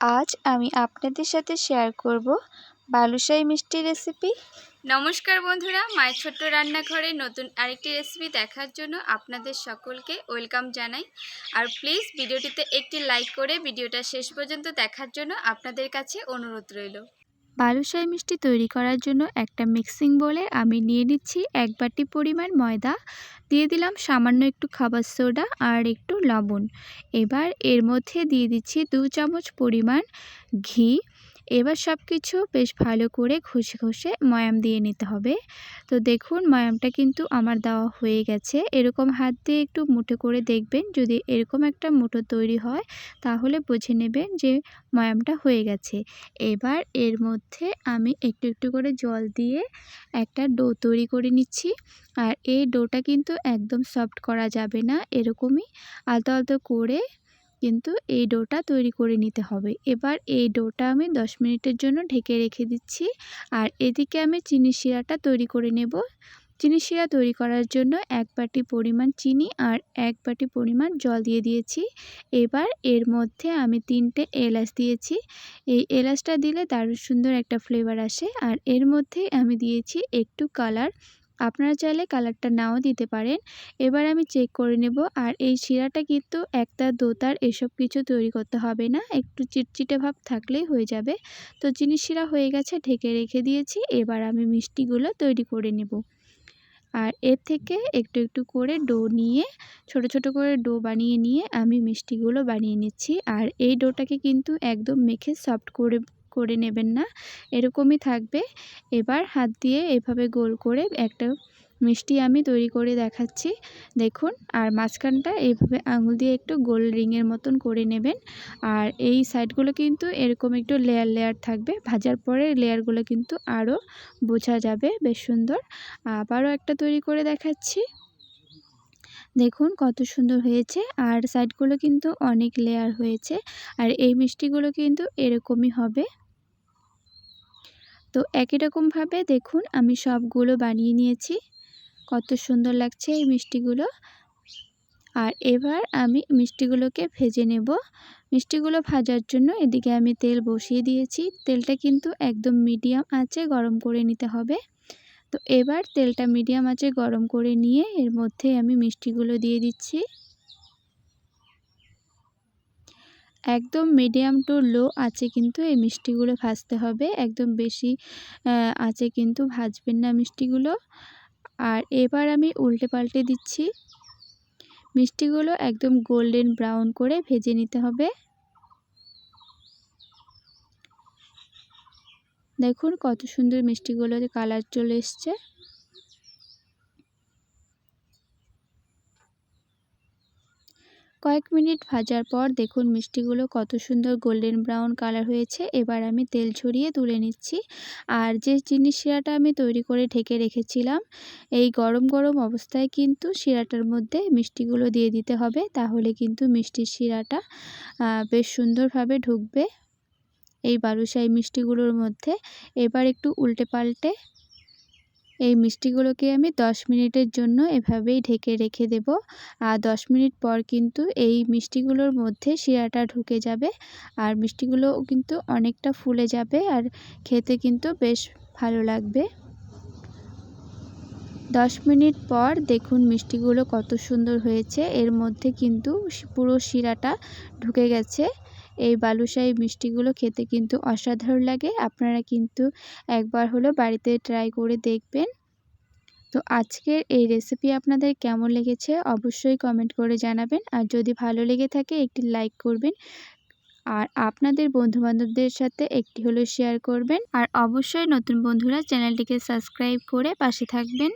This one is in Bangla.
আজ আমি আপনাদের সাথে শেয়ার করব বালুশাই মিষ্টি রেসিপি নমস্কার বন্ধুরা, মায়ের ছোট্ট রান্নাঘরে নতুন আরেকটি রেসিপি দেখার জন্য আপনাদের সকলকে ওয়েলকাম জানাই। আর প্লিজ ভিডিওটিতে একটি লাইক করে ভিডিওটা শেষ পর্যন্ত দেখার জন্য আপনাদের কাছে অনুরোধ রইল। বালুশাহী মিষ্টি তৈরি করার জন্য একটা মিক্সিং বলে আমি নিয়ে নিচ্ছি এক বাটি পরিমাণ ময়দা। দিয়ে দিলাম সামান্য একটু খাবার সোডা আর একটু লবণ। এবার এর মধ্যে দিয়ে দিচ্ছি দু চামচ পরিমাণ ঘি। এবার সব কিছু বেশ ভালো করে ঘষে ঘষে ময়াম দিয়ে নিতে হবে। তো দেখুন, ময়ামটা কিন্তু আমার দেওয়া হয়ে গেছে। এরকম হাত দিয়ে একটু মুঠো করে দেখবেন, যদি এরকম একটা মুঠো তৈরি হয়, তাহলে বুঝে নেবেন যে ময়ামটা হয়ে গেছে। এবার এর মধ্যে আমি একটু একটু করে জল দিয়ে একটা ডো তৈরি করে নিচ্ছি। আর এই ডোটা কিন্তু একদম সফট করা যাবে না, এরকমই আলতো আলতো করে কিন্তু এই ডোটা তৈরি করে নিতে হবে। এবার এই ডোটা আমি 10 মিনিটের জন্য ঢেকে রেখে দিচ্ছি। আর এদিকে আমি চিনি শিরাটা তৈরি করে নেব। চিনি শিরা তৈরি করার জন্য এক বাটি পরিমাণ চিনি আর এক বাটি পরিমাণ জল দিয়ে দিয়েছি। এবার এর মধ্যে আমি তিনটে এলাচ দিয়েছি। এই এলাচটা দিলে দারুণ সুন্দর একটা ফ্লেভার আসে। আর এর মধ্যে আমি দিয়েছি একটু কালার আপনারা চাইলে কালারটা নাও দিতে পারেন। এবার আমি চেক করে নেব আর এই শিরাটা কিন্তু একটা দোতার এসব কিছু তৈরি করতে হবে না, একটু চিটচিটে ভাব থাকলেই হয়ে যাবে। তো চিনি শিরা হয়ে গেছে ঢেকে রেখে দিয়েছি, এবার আমি মিষ্টিগুলো তৈরি করে নেব। আর এর থেকে একটু একটু করে ডো নিয়ে, ছোট ছোট করে ডো বানিয়ে নিয়ে আমি মিষ্টিগুলো বানিয়ে নিচ্ছি। আর এই ডোটাকে কিন্তু একদম মেখে সফট করে করে নেবেন না, এরকমই থাকবে। এবার হাত দিয়ে এভাবে গোল করে একটা মিষ্টি আমি তৈরি করে দেখাচ্ছি। দেখুন, আর মাঝখানটা এইভাবে আঙুল দিয়ে একটু গোল রিংয়ের মতন করে নেবেন। আর এই সাইডগুলো কিন্তু এরকম একটু লেয়ার লেয়ার থাকবে। ভাজার পরে লেয়ারগুলো কিন্তু আরও বোঝা যাবে, বেশ সুন্দর। আবারও একটা তৈরি করে দেখাচ্ছি। দেখুন, কত সুন্দর হয়েছে। আর সাইডগুলো কিন্তু অনেক লেয়ার হয়েছে। আর এই মিষ্টিগুলো কিন্তু এরকমই হবে। তো একই রকমভাবে দেখুন, আমি সবগুলো বানিয়ে নিয়েছি। কত সুন্দর লাগছে এই মিষ্টিগুলো। আর এবার আমি মিষ্টিগুলোকে ভেজে নেব। মিষ্টিগুলো ভাজার জন্য এদিকে আমি তেল বসিয়ে দিয়েছি। তেলটা কিন্তু একদম মিডিয়াম আঁচে গরম করে নিতে হবে। তো এবার তেলটা মিডিয়াম আঁচে গরম করে নিয়ে এর মধ্যে আমি মিষ্টিগুলো দিয়ে দিচ্ছি। একদম মিডিয়াম টু লো আছে কিন্তু এই মিষ্টিগুলো ভাজতে হবে। একদম বেশি আছে কিন্তু ভাজবেন না মিষ্টিগুলো। আর এবার আমি উল্টে পাল্টে দিচ্ছি। মিষ্টিগুলো একদম গোল্ডেন ব্রাউন করে ভেজে নিতে হবে। দেখুন কত সুন্দর মিষ্টিগুলোতে কালার চলে এসছে। কয়েক মিনিট ভাজার পর দেখুন মিষ্টিগুলো কত সুন্দর গোল্ডেন ব্রাউন কালার হয়েছে। এবার আমি তেল ছড়িয়ে তুলে নিচ্ছি। আর যে চিনি শিরাটা আমি তৈরি করে ঢেকে রেখেছিলাম, এই গরম গরম অবস্থায় কিন্তু শিরাটার মধ্যে মিষ্টিগুলো দিয়ে দিতে হবে। তাহলে কিন্তু মিষ্টির শিরাটা বেশ সুন্দরভাবে ঢুকবে। এই বালুশাহী মিষ্টিগুলোর মধ্যে। এবার একটু উল্টে পাল্টে এই মিষ্টিগুলোকে আমি 10 মিনিটের জন্য এভাবেই ঢেকে রেখে দেব। আর 10 মিনিট পর কিন্তু এই মিষ্টিগুলোর মধ্যে শিরাটা ঢুকে যাবে। আর মিষ্টিগুলো কিন্তু অনেকটা ফুলে যাবে আর খেতে কিন্তু বেশ ভালো লাগবে। 10 মিনিট পর দেখুন মিষ্টিগুলো কত সুন্দর হয়েছে। এর মধ্যে কিন্তু পুরো শিরাটা ঢুকে গেছে। এই বালুশাহী মিষ্টিগুলো খেতে কিন্তু অসাধারণ লাগে। আপনারা কিন্তু একবার হলো বাড়িতে ট্রাই করে দেখবেন। তো আজকের এই রেসিপি আপনাদের কেমন লেগেছে অবশ্যই কমেন্ট করে জানাবেন। আর যদি ভালো লেগে থাকে একটি লাইক করবেন। আর আপনাদের বন্ধুবান্ধবদের সাথে একটি হলো শেয়ার করবেন। আর অবশ্যই নতুন বন্ধুরা চ্যানেলটিকে সাবস্ক্রাইব করে পাশে থাকবেন।